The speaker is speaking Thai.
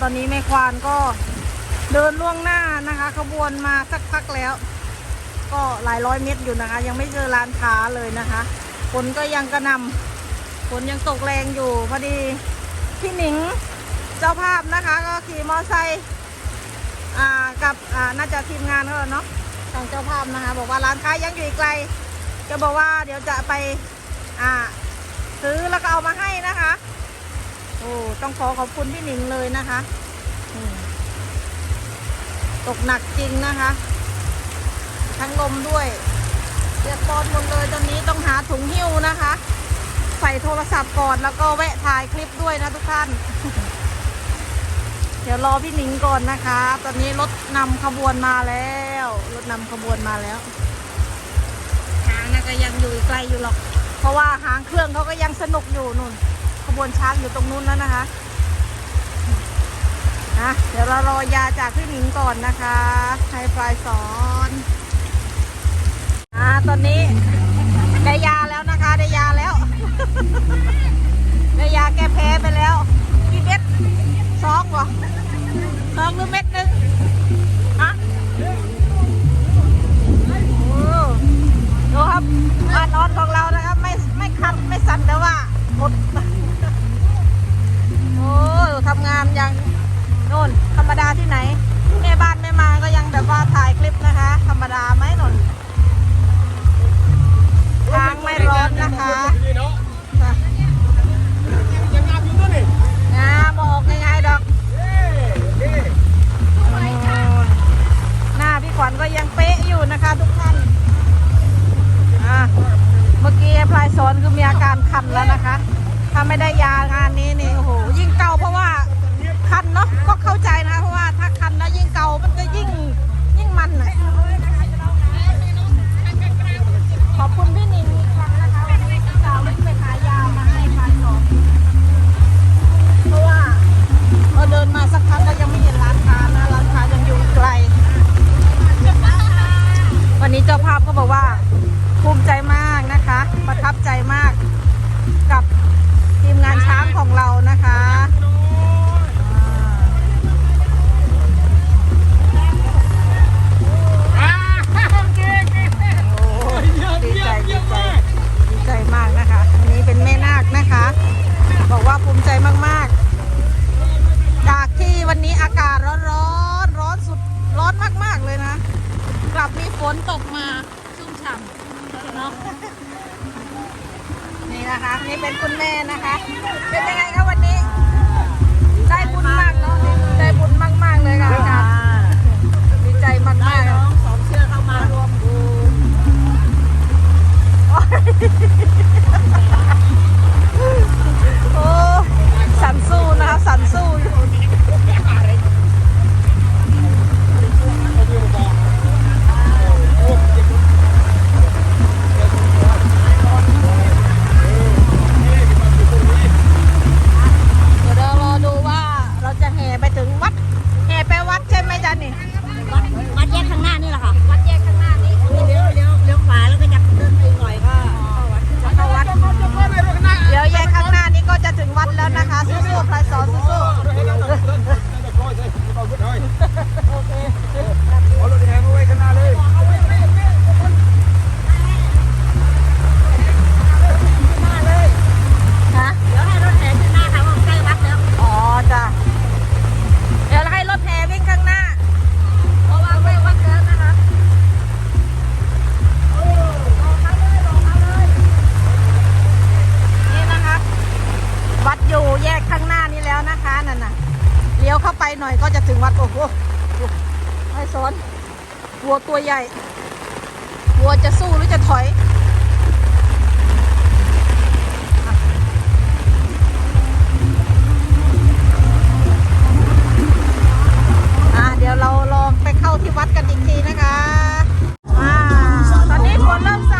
ตอนนี้แม่ควานก็เดินล่วงหน้านะคะ ขบวนมาสักพักแล้ว ก็หลายร้อยเมตรอยู่นะคะ ยังไม่เจอร้านค้าเลยนะคะฝนก็ยังกระหนำฝนยังตกแรงอยู่พอดีพี่หนิงเจ้าภาพนะคะ ก็ขี่มอไซค์อ่ากับอ่าน่าจะทีมงานเขาเนาะทางเจ้าภาพนะคะ บอกว่าร้านค้ายังอยู่อีกไกล จะบอกว่าเดี๋ยวจะไปอ่าซื้อแล้วก็เอามาให้นะคะ โอ้ต้องขอขอบคุณพี่หนิงเลยนะคะอืมตกหนักจริงนะคะ ทั้งลมด้วยเรียกปอนหมดเลยตอนนี้ต้องหาถุงหิ้วนะคะ ใส่โทรศัพท์ก่อนแล้วก็แวะถ่ายคลิปด้วยนะทุกท่าน เดี๋ยวรอพี่หนิงก่อนนะคะ ตอนนี้รถนำขบวนมาแล้วรถนำขบวนมาแล้วหางนะก็ยังอยู่อีกไกลอยู่หรอก เพราะว่าหางเครื่องเขาก็ยังสนุกอยู่นู่น ขบวนช้างอยู่ตรงนู้นแล้วนะคะนะเดี๋ยวเรารอยาจากพี่หนิงก่อนนะคะให้ปลายสอนอ่าตอนนี้ ถ้าไม่ได้ยางานนี้นี่โอ้โหยิ่งเกาเพราะว่าคันเนาะก็เข้าใจนะ เพราะว่าถ้าคันแล้วยิ่งเกามันก็ยิ่งยิ่งมันน่ะขอบคุณพี่นินอีกครั้งนะคะวันนี้สาววิ่งไปหายามาให้พลายสอนเพราะว่าเราเดินมาสักพักก็ยังไม่เห็นร้านค้านะร้านค้ายังอยู่ไกล วันนี้เจ้าภาพก็บอกว่าภูมิใจมากนะคะ ประทับใจมาก Ha ha ha ha ha! วัวตัวใหญ่ วัวจะสู้หรือจะถอยอะเดี๋ยวเราลองไปเข้าที่วัดกันอีกทีนะคะอ่าตอนนี้ฝนเริ่มซา